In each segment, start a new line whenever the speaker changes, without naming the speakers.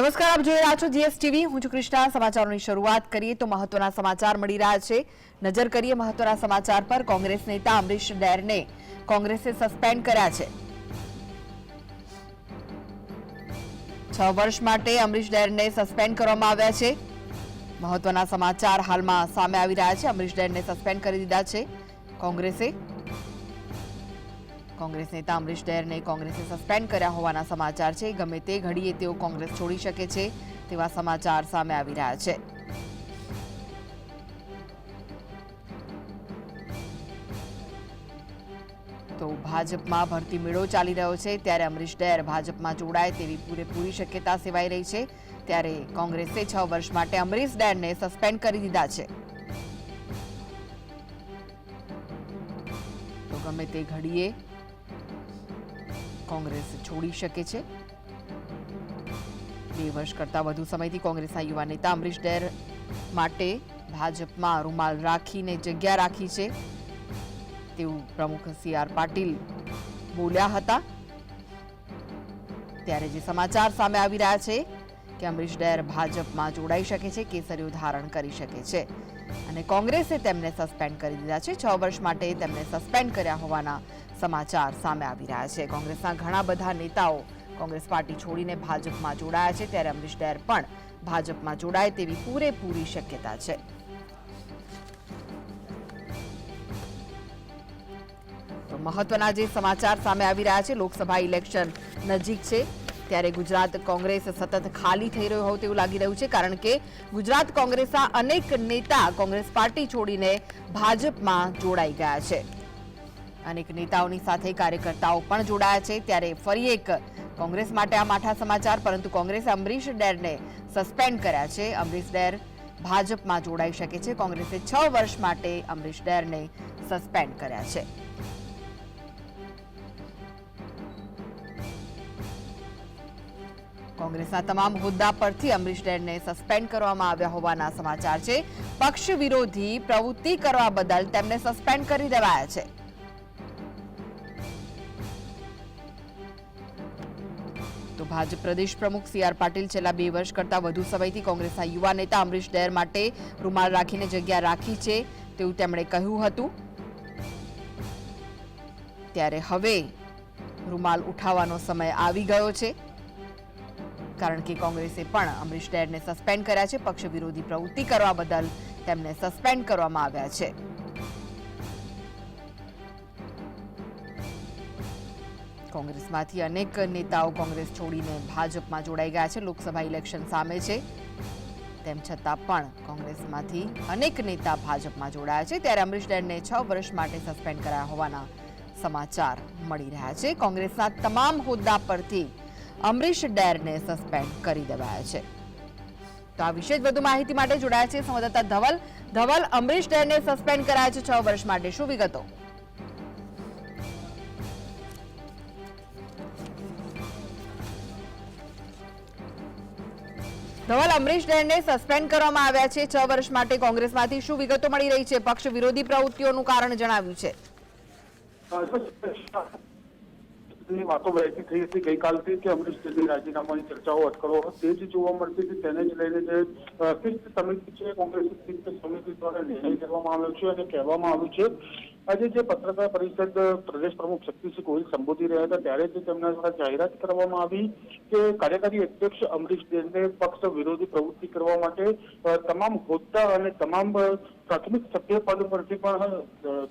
નમસ્કાર, આપ જોઈ રહ્યા છો જીએસટીવી. હું છું કૃષ્ણા. સમાચારોની શરૂઆત કરીએ તો મહત્વના સમાચાર મળી રહ્યા છે. નજર કરીએ મહત્વના સમાચાર પર. કોંગ્રેસ નેતા અમરીશ ડેરને કોંગ્રેસે સસ્પેન્ડ કર્યા છે. છ વર્ષ માટે અમરીશ ડેરને સસ્પેન્ડ કરવામાં આવ્યા છે. મહત્વના સમાચાર હાલમાં સામે આવી રહ્યા છે. અમરીશ ડેરને સસ્પેન્ડ કરી દીધા છે. કોંગ્રેસે કોંગ્રેસ નેતા અમરીશ ડેરને કોંગ્રેસે સસ્પેન્ડ કર્યા હોવાના સમાચાર છે. ગમે તે ઘડીએ તેઓ કોંગ્રેસ છોડી શકે છે તેવા સમાચાર સામે આવી રહ્યા છે. તો ભાજપમાં ભરતી મેળો ચાલી રહ્યો છે. ત્યારે અમરીશ ડેર ભાજપમાં જોડાય તેવી પૂરેપૂરી શક્યતા સેવાઈ રહી છે. ત્યારે કોંગ્રેસે છ વર્ષ માટે અમરીશ ડેરને સસ્પેન્ડ કરી દીધા છે. ગમે તે ઘડીએ કોંગ્રેસ છોડી શકે છે. બે વર્ષ કરતા વધુ સમયથી કોંગ્રેસના યુવા નેતા અમરીશ ડેર માટે ભાજપમાં રૂમાલ રાખીને જગ્યા રાખી છે. તેવું પ્રમુખ સી આર પાટીલ બોલ્યા હતા. ત્યારે જે સમાચાર સામે આવી રહ્યા છે કે અમરીશ ડેર ભાજપમાં જોડાઈ શકે છે, કેસરીઓ ધારણ કરી શકે છે. અને કોંગ્રેસે તેમને સસ્પેન્ડ કરી દીધા છે. છ વર્ષ માટે તેમને સસ્પેન્ડ કર્યા હોવાના સમાચાર સામે આવી રહ્યા છે. કોંગ્રેસના ઘણા બધા નેતાઓ કોંગ્રેસ પાર્ટી છોડીને ભાજપમાં જોડાયા છે. ત્યારે અમરીશ ડેર પણ ભાજપમાં જોડાય તેવી પૂરેપૂરી શક્યતા છે. તો મહત્વના જે સમાચાર સામે આવી રહ્યા છે, લોકસભા ઇલેક્શન નજીક છે. ત્યારે ગુજરાત કોંગ્રેસ સતત ખાલી થઈ રહ્યો હોય તેવું લાગી રહ્યું છે, કારણ કે ગુજરાત કોંગ્રેસના અનેક નેતા કોંગ્રેસ પાર્ટી છોડીને ભાજપમાં જોડાઈ ગયા છે. અનેક નેતાઓની સાથે કાર્યકર્તાઓ પણ જોડાયા છે. ત્યારે ફરી એક કોંગ્રેસ માટે આ માઠા સમાચાર, પરંતુ કોંગ્રેસે અમરીશ ડેરને સસ્પેન્ડ કર્યા છે. અમરીશ ડેર ભાજપમાં જોડાઈ શકે છે. કોંગ્રેસે છ વર્ષ માટે અમરીશ ડેરને સસ્પેન્ડ કર્યા છે. કોંગ્રેસના તમામ હોદ્દા પરથી અમરીશ ડેરને સસ્પેન્ડ કરવામાં આવ્યા હોવાના સમાચાર છે. પક્ષ વિરોધી પ્રવૃત્તિ કરવા બદલ તેમને સસ્પેન્ડ કરી દેવાયા છે. તો ભાજપ પ્રદેશ પ્રમુખ સી આર પાટીલ છેલ્લા બે વર્ષ કરતા વધુ સમયથી કોંગ્રેસના યુવા નેતા અમરીશ ડેર માટે રૂમાલ રાખીને જગ્યા રાખી છે તેવું તેમણે કહ્યું હતું. ત્યારે હવે રૂમાલ ઉઠાવવાનો સમય આવી ગયો છે. કારણ કે કોંગ્રેસે પણ અમરીશ ડેરને સસ્પેન્ડ કર્યા છે. પક્ષ વિરોધી પ્રવૃત્તિ કરવા બદલ તેમને સસ્પેન્ડ કરવામાં આવ્યા છે. કોંગ્રેસમાંથી અનેક નેતાઓ કોંગ્રેસ છોડીને ભાજપમાં જોડાઈ ગયા છે. લોકસભા ઇલેક્શન સામે છે. તેમ છતાં પણ કોંગ્રેસમાંથી અનેક નેતા ભાજપમાં જોડાયા છે. ત્યારે અમરીશ ડેરને છ વર્ષ માટે સસ્પેન્ડ કરાયા હોવાના સમાચાર મળી રહ્યા છે. કોંગ્રેસના તમામ હોદ્દા પરથી અમરીશ ડેરને સસ્પેન્ડ કરી દેવાયા છે. તો આ વિશે વધુ માહિતી માટે જોડાયા છે સંવાદદાતા ધવલ. ધવલ, અમરીશ ડેરને સસ્પેન્ડ કરાયા છે છ વર્ષ માટે. શું વિગતો? ધવલ, અમરીશ ડેરને સસ્પેન્ડ કરવામાં આવ્યા છે છ વર્ષ માટે. કોંગ્રેસમાંથી શું વિગતો મળી રહી છે? પક્ષ વિરોધી પ્રવૃત્તિઓનું કારણ જણાવ્યું છે.
ની વાતો વહેતી થઈ હતી ગઈકાલથી કે અમરીશ ડેરની રાજીનામાની ચર્ચાઓ અટકળો તે જ જોવા મળતી હતી. તેને જ લઈને જે શિસ્ત સમિતિ છે કોંગ્રેસ શિસ્ત સમિતિ દ્વારા નિર્ણય કરવામાં આવ્યો છે અને કહેવામાં આવ્યું છે આજે જે પત્રકાર પરિષદ પ્રદેશ પ્રમુખ શક્તિસિંહ ગોહિલ સંબોધી રહ્યા હતા, ત્યારે જ તેમના દ્વારા જાહેરાત કરવામાં આવી કે કાર્યકારી અધ્યક્ષ અમરીશ ડેરને પક્ષ વિરોધી પ્રવૃત્તિ કરવા માટે તમામ હોદ્દા અને તમામ પ્રાથમિક સભ્ય પદ પરથી પણ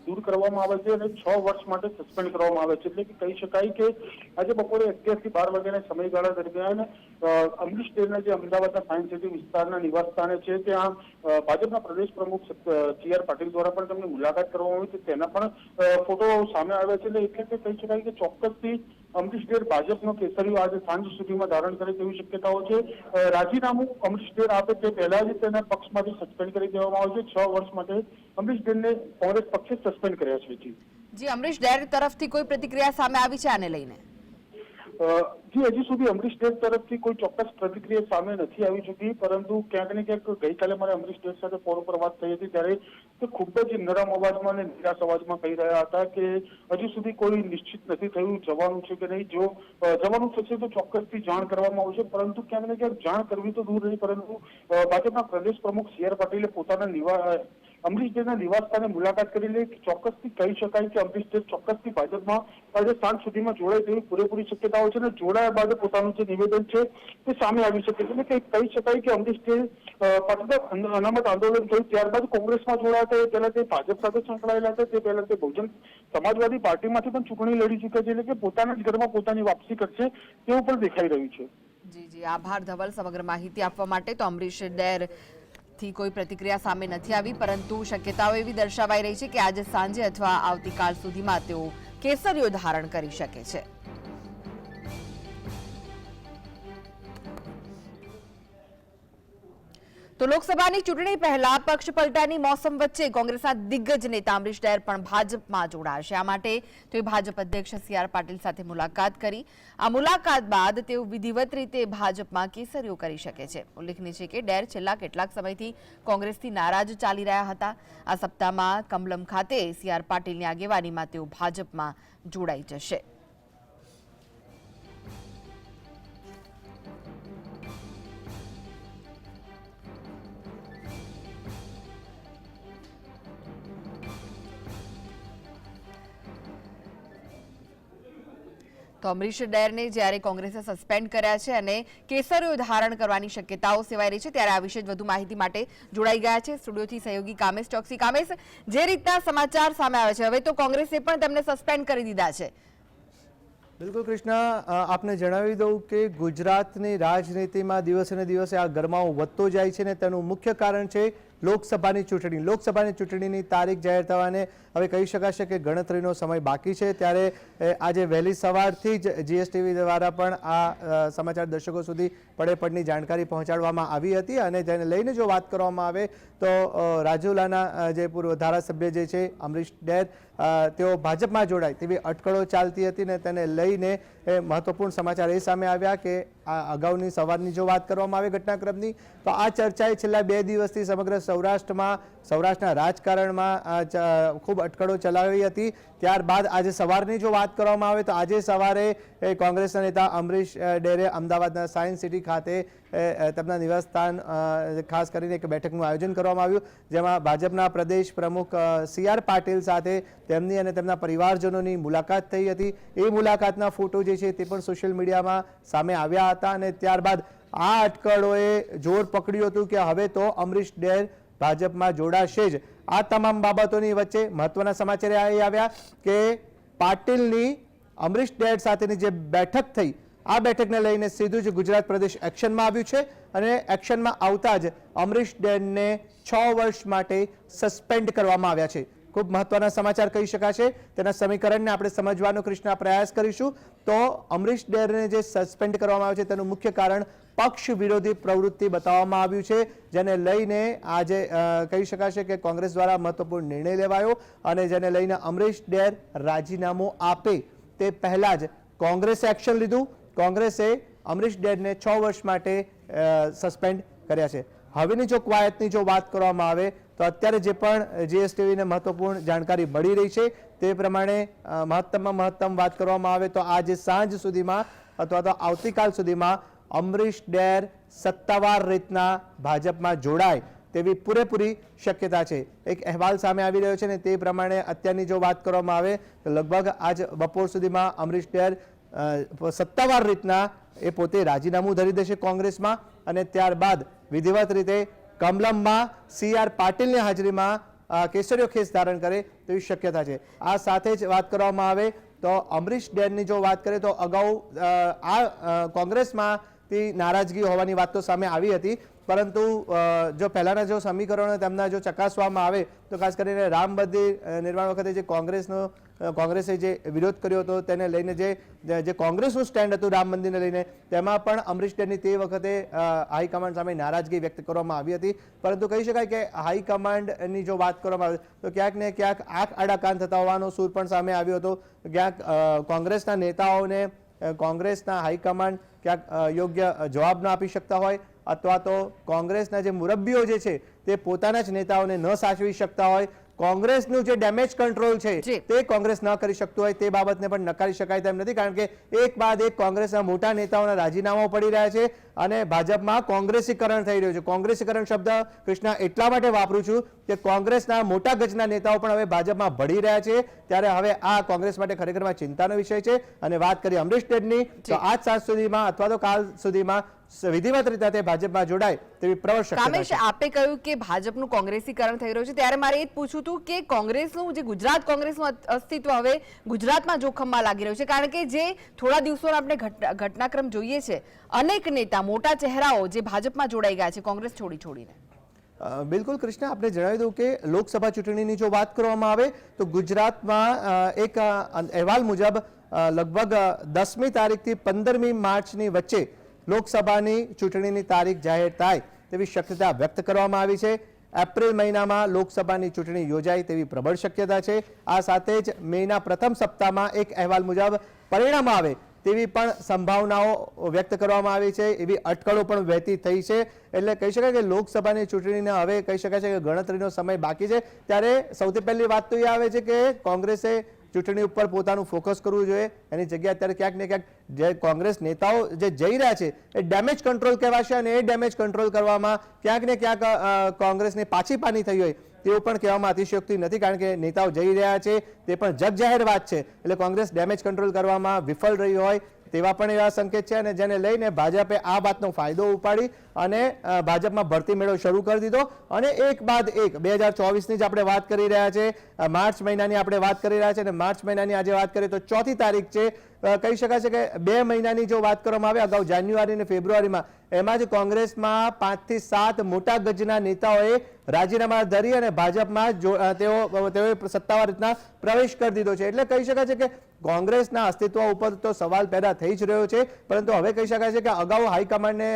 દૂર કરવામાં આવે છે અને છ વર્ષ માટે સસ્પેન્ડ કરવામાં આવે છે. એટલે કે કહી શકાય કે આજે બપોરે અગિયારથી બાર વાગ્યાના સમયગાળા દરમિયાન અમરીશ દેવના જે અમદાવાદના સાયન્સ સિટી વિસ્તારના નિવાસ સ્થાને છે, ત્યાં ભાજપના પ્રદેશ પ્રમુખ સી આર પાટીલ દ્વારા પણ તેમની મુલાકાત કરવામાં આવી છે તેના પણ ફોટો સામે આવ્યા છે એટલે કે કહી શકાય કે ચોક્કસથી અમરીશ ડેર ભાજપનો કેસરીઓ આજે સાંજ સુધીમાં ધારણ કરે તેવી શક્યતાઓ છે. રાજીનામું અમરીશ ડેર આપે તે પહેલા જ તેના પક્ષમાંથી સસ્પેન્ડ કરી દેવામાં આવે છે છ વર્ષ માટે અમરીશ ડેરને કોંગ્રેસ પક્ષે સસ્પેન્ડ કર્યા છે. જી
અમરીશ ડેર તરફથી કોઈ પ્રતિક્રિયા સામે આવી છે આને લઈને?
જે હજી સુધી અમરીશ ડેર તરફથી કોઈ ચોક્કસ પ્રતિક્રિયા સામે નથી આવી ચૂકી, પરંતુ ક્યાંક ને ક્યાંક ગઈકાલે મારે અમરીશ ડેર સાથે ફોન પર વાત થઈ હતી ત્યારે તે ખૂબ જ નરમ અવાજમાં અને નિરાશ અવાજમાં કહી રહ્યા હતા કે હજી સુધી કોઈ નિશ્ચિત નથી થયું, જવાનું છે કે નહીં. જો જવાનું થશે તો ચોક્કસથી જાણ કરવામાં આવશે, પરંતુ ક્યાંક ને ક્યાંક જાણ કરવી તો દૂર નહીં પરંતુ ભાજપના પ્રદેશ પ્રમુખ સી આર પાટીલે પોતાના નિવા અમરીશ નિવાસસ્થાને મુલાકાત કરી લે ચોક્કસથી કહી શકાય કે અમરીશ ચોક્કસથી ભાજપમાં આજે સાંજ સુધીમાં જોડાય તેવી પૂરેપૂરી શક્યતાઓ છે અને જોડાયા બાદ પોતાનું જે નિવેદન છે તે સામે આવી શકે છે. એટલે કહી શકાય કે અમરીશ ડેર અ, પાટીદાર અન- અનામત આંદોલન થયું ત્યારબાદ કોંગ્રેસમાં જોડાયા હતા. એ પહેલા તે ભાજપ સાથે સંકળાયેલા હતા. તે પહેલા તે બહુજન સમાજવાદી પાર્ટીમાંથી પણ ચૂંટણી લડી ચૂક્યા છે. એટલે કે પોતાના જ ઘરમાં પોતાની વાપસી કરશે તેવું પણ દેખાઈ રહ્યું છે.
જી જી. આભાર ધવલ સમગ્ર માહિતી આપવા માટે. તો અમરીશ ડેર થી કોઈ પ્રતિક્રિયા સામે નથી આવી, પરંતુ શક્યતાઓ એવી દર્શાવાઈ રહી છે કે આજે સાંજે અથવા આવતીકાલ સુધીમાં તેઓ કેસરીઓ ધારણ કરી શકે છે. તો લોકસભાની ચૂંટણી પહેલા પક્ષ પલટાની મોસમ વચ્ચે કોંગ્રેસના દિગ્ગજ નેતા અમરીશ ડેર પણ ભાજપમાં જોડાશે આ માટે તેઓએ ભાજપ અધ્યક્ષ સી આર પાટીલ સાથે મુલાકાત કરી. આ મુલાકાત બાદ તેઓ વિધિવત રીતે ભાજપમાં કેસરીઓ કરી શકે છે. ઉલ્લેખનીય છે કે ડેર છેલ્લા કેટલાક સમયથી કોંગ્રેસથી નારાજ ચાલી રહ્યા હતા. આ સપ્તાહમાં કમલમ ખાતે સી આર પાટીલની આગેવાનીમાં તેઓ ભાજપમાં જોડાઈ જશે. તો અમરીશ ડેરને જ્યારે કોંગ્રેસે સસ્પેન્ડ કર્યા છે અને કેસરીઓ ધારણ કરવાની શક્યતાઓ સેવાઈ રહી છે, ત્યારે આ વિશે જ વધુ માહિતી માટે જોડાઈ ગયા છે સ્ટુડિયોથી સહયોગી કામેશ, ચોકસી કામેશ. જે રીતના સમાચાર સામે આવે છે, હવે તો કોંગ્રેસે પણ તેમને સસ્પેન્ડ કરી દીધા છે.
બિલકુલ કૃષ્ણ આપને જણાવી દઉં કે ગુજરાતની રાજનીતિમાં દિવસે ને દિવસે આ ગરમાવો વધતો જાય છે ને તેનું મુખ્ય કારણ છે લોકસભાની ચૂંટણી. લોકસભાની ચૂંટણીની તારીખ જાહેર થવાને હવે કહી શકાશે કે ગણતરીનો સમય બાકી છે. ત્યારે આજે વહેલી સવારથી જ જીએસટીવી દ્વારા પણ આ સમાચાર દર્શકો સુધી પડે પડની જાણકારી પહોંચાડવામાં આવી હતી અને જેને લઈને જો વાત કરવામાં આવે તો રાજુલાના જે પૂર્વ ધારાસભ્ય જે છે, અમરીશ ડેર તેઓ ભાજપમાં જોડાય તેવી અટકળો ચાલતી હતી ને તેને લઈને મહત્વપૂર્ણ સમાચાર એ સામે આવ્યા કે આ અગાઉની સવારની જો વાત કરવામાં આવે ઘટનાક્રમની, તો આ ચર્ચાએ છેલ્લા બે દિવસથી સમગ્ર સૌરાષ્ટ્રમાં, સૌરાષ્ટ્રના રાજકારણમાં ખૂબ અટકળો ચલાવી હતી. ત્યારબાદ આજે સવારની જો વાત કરવામાં આવે, તો આજે સવારે કોંગ્રેસના નેતા અમરીશ ડેરે અમદાવાદના સાયન્સ સિટી ખાતે તેમના નિવાસસ્થાન ખાસ કરીને એક બેઠકનું આયોજન કરવામાં આવ્યું, જેમાં ભાજપના પ્રદેશ પ્રમુખ સી આર પાટીલ સાથે તેમની અને તેમના પરિવારજનોની મુલાકાત થઈ હતી. એ મુલાકાતના ફોટો જે છે તે પણ સોશિયલ મીડિયામાં સામે આવ્યા હતા અને ત્યારબાદ આ અટકળોએ જોર પકડ્યું હતું કે હવે તો અમરીશ ડેર ભાજપમાં જોડાશે જ. આ તમામ બાબતોની વચ્ચે મહત્વના સમાચાર એ આવ્યા કે પાટીલની અમરીશ ડેર સાથેની જે બેઠક થઈ આ બેઠકને લઈને સીધું જ ગુજરાત પ્રદેશ એક્શનમાં આવ્યું છે અને એક્શનમાં આવતા જ અમરીશ ડેરને છ વર્ષ માટે સસ્પેન્ડ કરવામાં આવ્યા છે. ખૂબ મહત્વના સમાચાર કહી શકાશે તેના સમીકરણને આપણે સમજવાનો કૃષ્ણ પ્રયાસ કરીશું. તો અમરીશ ડેરને જે સસ્પેન્ડ કરવામાં આવ્યો છે તેનું મુખ્ય કારણ પક્ષ વિરોધી પ્રવૃત્તિ બતાવવામાં આવ્યું છે, જેને લઈને આજે કહી શકાશે કે કોંગ્રેસ દ્વારા મહત્વપૂર્ણ નિર્ણય લેવાયો અને જેને લઈને અમરીશ ડેર રાજીનામું આપે તે પહેલાં જ કોંગ્રેસે એક્શન લીધું. કોંગ્રેસે અમરીશ ડેરને છ વર્ષ માટે સસ્પેન્ડ કર્યા છે. હવેની જો કવાયતની જો વાત કરવામાં આવે, તો અત્યારે જે પણ જીએસટીવીને મહત્વપૂર્ણ જાણકારી મળી રહી છે, તે પ્રમાણે મહત્તમમાં મહત્તમ વાત કરવામાં આવે તો આજે સાંજ સુધીમાં અથવા તો આવતીકાલ સુધીમાં અમરીશ ડેર સત્તાવાર રીતના ભાજપમાં જોડાય તેવી પૂરેપૂરી શક્યતા છે. એક અહેવાલ સામે આવી રહ્યો છે ને તે પ્રમાણે અત્યારની જો વાત કરવામાં આવે, તો લગભગ આજ બપોર સુધીમાં અમરીશ ડેર સત્તાવાર રીતના એ પોતે રાજીનામું ધરી દેશે કોંગ્રેસમાં અને ત્યારબાદ વિધિવત રીતે કમલમમાં સી આર પાટીલની હાજરીમાં કેસરીયો ખેસ ધારણ કરે તેવી શક્યતા છે. આ સાથે જ વાત કરવામાં આવે તો અમરીશ ડેનની જો વાત કરીએ તો અગાઉ આ કોંગ્રેસમાંથી નારાજગી હોવાની વાત તો સામે આવી હતી. પરંતુ જો પહેલાંના જો સમીકરણો તેમના જો ચકાસવામાં આવે તો ખાસ કરીને રામ મંદિર નિર્માણ વખતે જે કોંગ્રેસનો કોંગ્રેસે જે વિરોધ કર્યો હતો તેને લઈને જે જે કોંગ્રેસનું સ્ટેન્ડ હતું રામ મંદિરને લઈને, તેમાં પણ અમરીશ ડેરની તે વખતે હાઈકમાન્ડ સામે નારાજગી વ્યક્ત કરવામાં આવી હતી. પરંતુ કહી શકાય કે હાઈકમાન્ડની જો વાત કરવામાં આવે, તો ક્યાંક ને ક્યાંક આંખ આડાકાન થતા હોવાનો સૂર પણ સામે આવ્યો હતો. ક્યાંક કોંગ્રેસના નેતાઓને કોંગ્રેસના હાઈકમાન્ડ ક્યાંક યોગ્ય જવાબ ન આપી શકતા હોય, અથવા તો કોંગ્રેસના જે મુરબ્બીઓ જે છે, તે પોતાના જ નેતાઓને ન સાચવી શકતા હોય કોંગ્રેસનું જે ડેમેજ કંટ્રોલ છે તે કોંગ્રેસ ન કરી શકતું હોય તે બાબતને પણ નકારી શકાય તેમ નથી કારણ કે એક બાદ એક કોંગ્રેસના મોટા નેતાઓના રાજીનામાઓ પડી રહ્યા છે અને ભાજપમાં કોંગ્રેસીકરણ થઈ રહ્યું છે. કોંગ્રેસીકરણ શબ્દ કૃષ્ણા એટલા માટે વાપરું છું કે કોંગ્રેસના મોટા ગજના નેતાઓ પણ હવે ભાજપમાં ભળી રહ્યા છે. ત્યારે હવે આ કોંગ્રેસ માટે ખરેખરમાં ચિંતાનો વિષય છે. અને વાત કરીએ અમરીશ ટેડની તો આજ સાંજ સુધીમાં અથવા તો કાલ સુધીમાં વિધિવત રીતે તે ભાજપમાં જોડાય તેવી પ્રબળ શક્યતા
કામેશ આપે કહ્યું કે ભાજપનું કોંગ્રેસીકરણ થઈ રહ્યું છે ત્યારે મારે એ જ પૂછવું હતું કે કોંગ્રેસનું જે ગુજરાત કોંગ્રેસનું અસ્તિત્વ હવે ગુજરાતમાં જોખમમાં લાગી રહ્યું છે કારણ કે જે થોડા દિવસોના આપણે ઘટ- ઘટનાક્રમ જોઈએ છે અનેક નેતા મોટા ચહેરાઓ જે ભાજપમાં જોડાઈ ગયા છે કોંગ્રેસ છોડી છોડીને.
બિલકુલ કૃષ્ણ આપણે જણાવી દઉં કે લોકસભા ચૂંટણીની જો વાત કરવામાં આવે તો ગુજરાતમાં એક અહેવાલ મુજબ લગભગ દસમી તારીખથી પંદરમી માર્ચની વચ્ચે લોકસભાની ચૂંટણીની તારીખ જાહેર થાય તેવી શક્યતા વ્યક્ત કરવામાં આવી છે. એપ્રિલ મહિનામાં લોકસભાની ચૂંટણી યોજાય તેવી પ્રબળ શક્યતા છે. આ સાથે જ મેના પ્રથમ સપ્તાહમાં એક અહેવાલ મુજબ પરિણામ આવે તેવી પણ સંભાવનાઓ વ્યક્ત કરવામાં આવી છે. એવી અટકળો પણ વહેતી થઈ છે. એટલે કહી શકાય કે લોકસભાની ચૂંટણીને હવે કહી શકાય છે કે ગણતરીનો સમય બાકી છે. ત્યારે સૌથી પહેલી વાત તો એ આવે છે કે કોંગ્રેસે ચૂંટણી ઉપર પોતાનું ફોકસ કરવું જોઈએ. એની જગ્યાએ અત્યારે ક્યાંક ને ક્યાંક જે કોંગ્રેસ નેતાઓ જે જઈ રહ્યા છે, એ ડેમેજ કંટ્રોલ કહેવાશે અને એ ડેમેજ કંટ્રોલ કરવામાં ક્યાંક ને ક્યાંક કોંગ્રેસને પાછી પાની થઈ હોય તેવું પણ કહેવામાં અતિશયોક્તિ નથી કારણ કે નેતાઓ જઈ રહ્યા છે. તે પણ જગજાહેર વાત છે. એટલે કોંગ્રેસ ડેમેજ કંટ્રોલ કરવામાં વિફળ રહી હોય તેવા પણ એવા સંકેત છે અને જેને લઈને ભાજપે આ વાતનો ફાયદો ઉપાડી અને ભાજપમાં ભરતી મેળો શરૂ કરી દીધો. અને એક બાદ એક, બે હજાર ચોવીસની જ આપણે વાત કરી રહ્યા છે માર્ચ મહિનાની આપણે વાત કરી રહ્યા છે અને માર્ચ મહિનાની આજે વાત કરીએ તો ચોથી તારીખ છે. કહી શકાય છે કે બે મહિનાની જો વાત કરવામાં આવે, અગાઉ જાન્યુઆરી અને ફેબ્રુઆરીમાં, એમાં જ કોંગ્રેસમાં પાંચથી સાત મોટા ગજના નેતાઓએ રાજીનામા ધરી અને ભાજપમાં તેઓ તેઓએ સત્તાવાર રીતના પ્રવેશ કરી દીધો છે. એટલે કહી શકાય છે કે કોંગ્રેસના અસ્તિત્વ ઉપર તો સવાલ પેદા થઈ જ રહ્યો છે. પરંતુ હવે કહી શકાય છે કે અગાઉ હાઈકમાન્ડને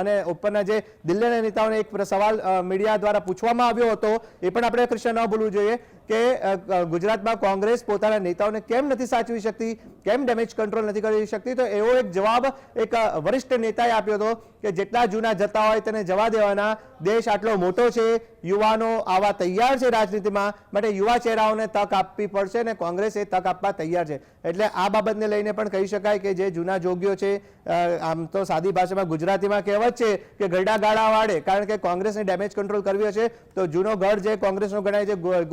અને ઉપરના જે દિલ્હીના નેતાઓને એક સવાલ મીડિયા દ્વારા પૂછવામાં આવ્યો હતો, એ પણ આપણે, કૃષ્ણ, ન ભૂલવું જોઈએ. કે ગુજરાતમાં કોંગ્રેસ પોતાના નેતાઓને કેમ નથી સાચવી શકતી, કેમ ડેમેજ કંટ્રોલ નથી કરી શકતી? તો એવો એક જવાબ એક વરિષ્ઠ નેતાએ આપ્યો હતો કે જેટલા જૂના જતા હોય તેને જવા દેવાના. દેશ આટલો મોટો છે, યુવાનો આવા તૈયાર છે રાજનીતિમાં, માટે યુવા ચહેરાઓને તક આપવી પડશે અને કોંગ્રેસ એ તક આપવા તૈયાર છે. એટલે આ બાબતને લઈને પણ કહી શકાય કે જે જૂના જોગીઓ છે આમ તો સાદી ભાષામાં ગુજરાતીમાં કહેવત છે કે ગરડા ગાળા વાળે, કારણ કે કોંગ્રેસને ડેમેજ કંટ્રોલ કરવી હશે તો જૂનો ગઢ જે કોંગ્રેસનો ગણાય છે, ગુ-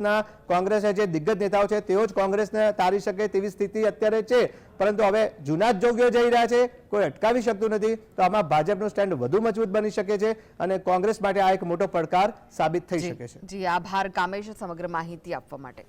ગુજરાતના કોંગ્રેસના જે દિગ્ગજ નેતાઓ છે તેઓ જ કોંગ્રેસને તારી શકે તેવી સ્થિતિ અત્યારે છે. પરંતુ હવે જૂના જ જોગીઓ જઈ રહ્યા છે કોઈ અટકાવી શકતું નથી તો આમાં ભાજપનું સ્ટેન્ડ વધુ મજબૂત બની શકે છે અને કોંગ્રેસ માટે આ એક મોટો પડકાર સાબિત થઈ શકે છે.
જી આભાર કામેશ સમગ્ર માહિતી આપવા માટે.